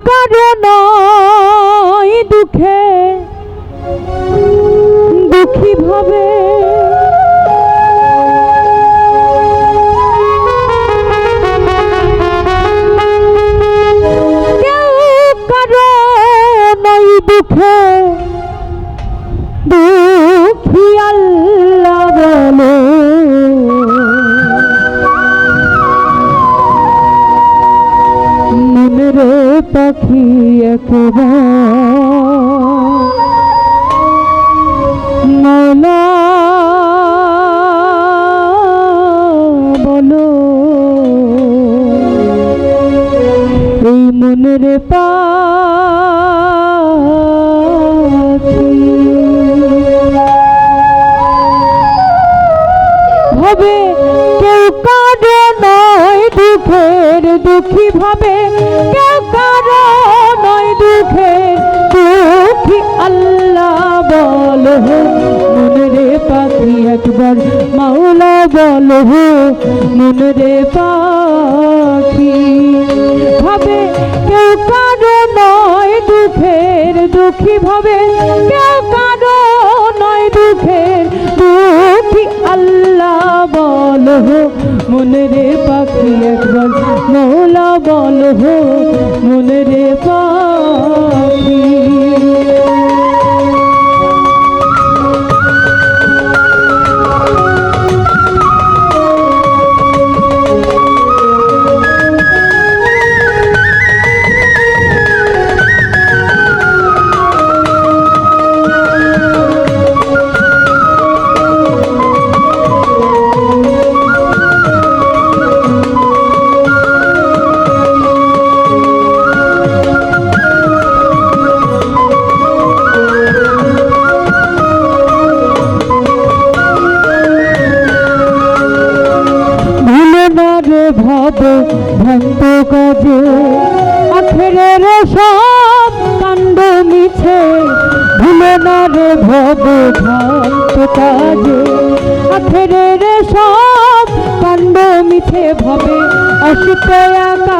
কারণ দুঃখে। দুঃখী ভাবে পাখি একবার দুঃখের দুঃখী ভাবে নয় দুঃখের দুঃখী আল্লাহ বল মনরে পাখি একবার, মাওলা বল মনরে পাখি। ভাবে, কেউ কারও নয় দুঃখের দুঃখী ভাবে, কেউ বল মনরে পাখি একবার মৌলা বল মনরে পাখি। আখেরের সব কাণ্ড মিছে ভুলে না রে ভব ভ্রান্ত কাজে। আখেরের সব কাণ্ড মিছে, ভবে আসতে একা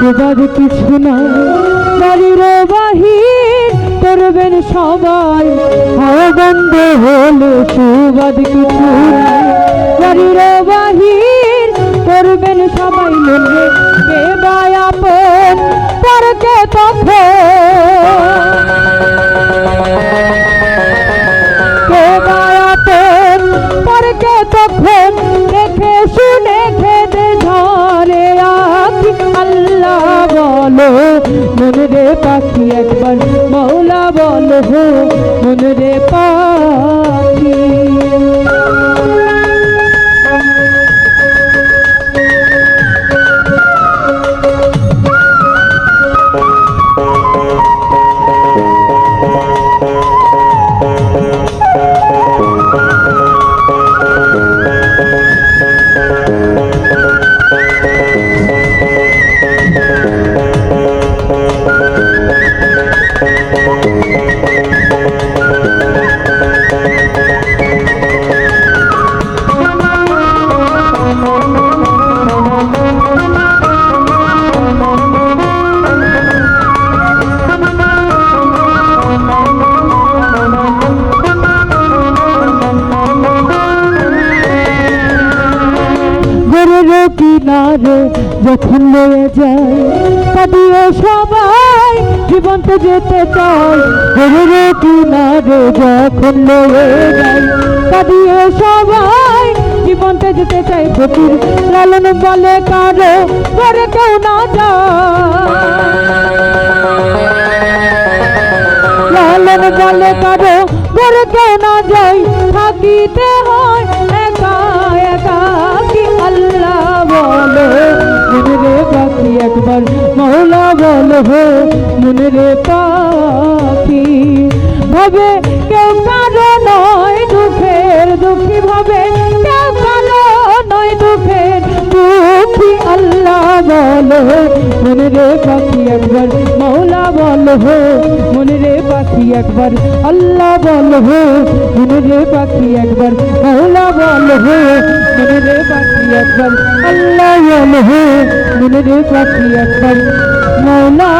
সেবার কিছু না। বাড়ির বাহির করবেন সবাই। খাওয়া বন্ধ হলে সুবাদ কিছু নারীর বাহির করবেন সবাই আপন পরকে তখন? মনরে পাখি একবার মৌলা বলো মনরে পাখি। বলে যখন লয়ে যায়, কাঁদিয়ে সবাই জীবন্ত যেতে চায়। রে যখন লয়ে যায়, কাঁদিয়ে সবাই জীবনতে যেতে চাই ফকির লালন বলে, কারও করে কেউ না যায়। লালন বলে, কারও ঘরে কেউ না যাই থাকিতে হয় হো মনে রে পাখি। ভাবে কেউ কারও নয় দুঃখের দুঃখী, ভাবে কেউ কারও নয় দুঃখের দুঃখী। আল্লাহ বলো, মনে রে পাখি একবার মৌলা বলো হো মনে রে পাখি একবার, আল্লাহ বলো হো মনে রে পাখি একবার মৌলা বলো হো মনে রে পাখি একবার, আল্লাহ বলো হো মনে রে পাখি একবার। মৌলা